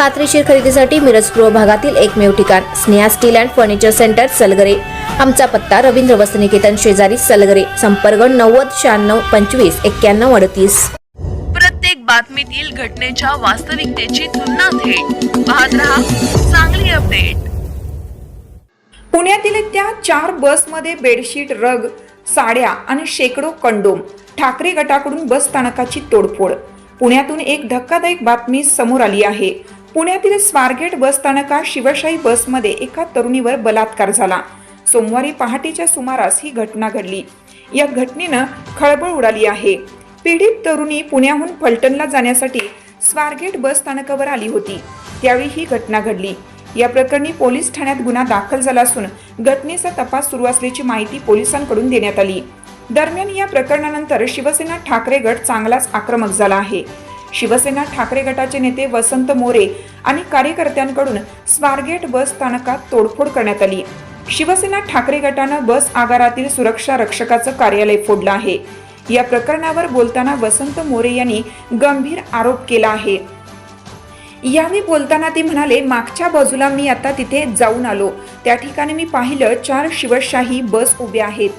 खात्रीशीर खरेदीसाठी मिरज पूर्व भागातील एकमेव ठिकाण Sneha steel and furniture centre Salgare. आमचा पत्ता रवींद्र वसनिकेतन शेजारी सलगरे. संपर्क नव्वद शहाण्णव पंचवीस एक्क्याण्णव अडतीस. प्रत्येक बातमीतील घटनेच्या वास्तविकतेची तुलना थेट. पाहत रहा चांगली अपडेट. पुण्यातील त्या चार बसमध्ये बेडशीट रग साड्या आणि शेकडो कंडोम ठाकरे गटाकडून बस स्थानकाची तोडफोड. पुण्यातून एक धक्कादायक बातमी समोर आली आहे. पुण्यातील स्वारगेट बसस्थानकात शिवशाही बसमध्ये एका तरुणीवर बलात्कार झाला. सोमवारी पहाटेच्या सुमारास ही घटना घडली. या घटनेनं खळबळ उडाली आहे. पीडित तरुणी पुण्याहून फलटणला जाण्यासाठी स्वारगेट बस स्थानकावर आली होती. त्यावेळी ही घटना घडली. या प्रकरणी पोलीस ठाण्यात गुन्हा दाखल झाला असून घटनेचा तपास सुरू असल्याची माहिती पोलिसांकडून देण्यात आली. दरम्यान या प्रकरणानंतर शिवसेना ठाकरे गट चांगलाच आक्रमक झाला आहे. शिवसेना ठाकरे गटाचे नेते वसंत मोरे आणि कार्यकर्त्यांकडून स्वारगेट बस स्थानकात तोडफोड करण्यात आली. शिवसेना ठाकरे गटानं बस आगारातील सुरक्षा रक्षकाचं कार्यालय फोडलं आहे. या प्रकरणावर बोलताना वसंत मोरे यांनी गंभीर आरोप केला आहे. यावेळी बोलताना ते म्हणाले मागच्या बाजूला मी आता तिथे जाऊन आलो. त्या ठिकाणी मी पाहिलं चार शिवशाही बस उभ्या आहेत.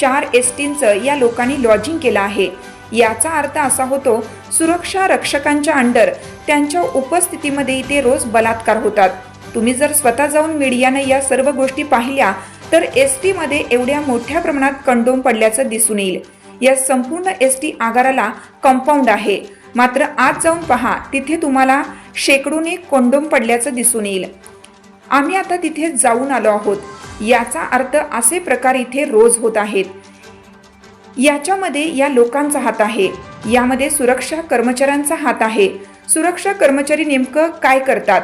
चार एस टींचं या लोकांनी लॉजिंग केलं आहे. याचा अर्थ असा होतो सुरक्षा रक्षकांच्या अंडर त्यांच्या उपस्थितीमध्ये इथे रोज बलात्कार होतात. तुम्ही जर स्वतः जाऊन मीडियानं या सर्व गोष्टी पाहिल्या तर एस टीमध्ये एवढ्या मोठ्या प्रमाणात कंडोम पडल्याचं दिसून येईल. या संपूर्ण एस टी आगाराला कंपाऊंड आहे. मात्र आज जाऊन पहा तिथे तुम्हाला शेकडोने कोंडोम पडल्याचं दिसून येईल. आम्ही आता तिथे जाऊन आलो आहोत. याचा अर्थ असे प्रकार इथे रोज होत आहेत. याच्यामध्ये या लोकांचा हात आहे. यामध्ये सुरक्षा कर्मचाऱ्यांचा हात आहे. सुरक्षा कर्मचारी नेमकं काय करतात?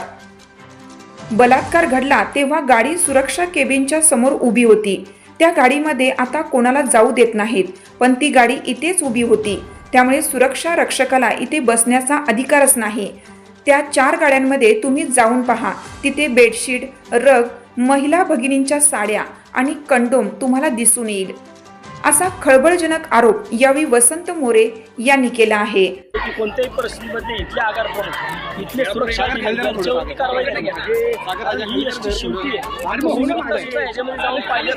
बलात्कार घडला तेव्हा गाडी सुरक्षा केबिनच्या समोर उभी होती. त्या गाडीमध्ये आता कोणाला जाऊ देत नाहीत पण ती गाडी इथेच उभी होती. त्यामुळे सुरक्षा रक्षकाला इथे बसण्याचा अधिकारच नाही. त्या चार गाड्यांमध्ये तुम्ही जाऊन पहा. तिथे बेडशीट रग महिला भगिनींच्या साड्या आणि कंडोम तुम्हाला दिसून येईल. असा खळबळजनक आरोप यावेळी वसंत मोरे यांनी केला आहे. कोणत्याही परिस्थितीमध्ये इथले आगार प्रमुख इथले सुरक्षा कारवाई ही एसटी शेवटी याच्यामध्ये जाऊन पाहिलं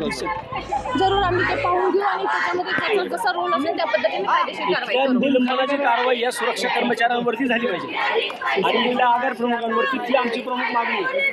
दिसेल. जरूर आम्ही ते पाहून घेऊ आणि त्याच्यामध्ये त्याचा जसा रोल असेल त्या पद्धतीने कायदेशीर कारवाई इथल्या करू. निलंबनाची कारवाई या सुरक्षा कर्मचाऱ्यांवरती झाली पाहिजे. आणि महिला आगार प्रमुखांवरती ती आमची प्रमुख मागणी आहे.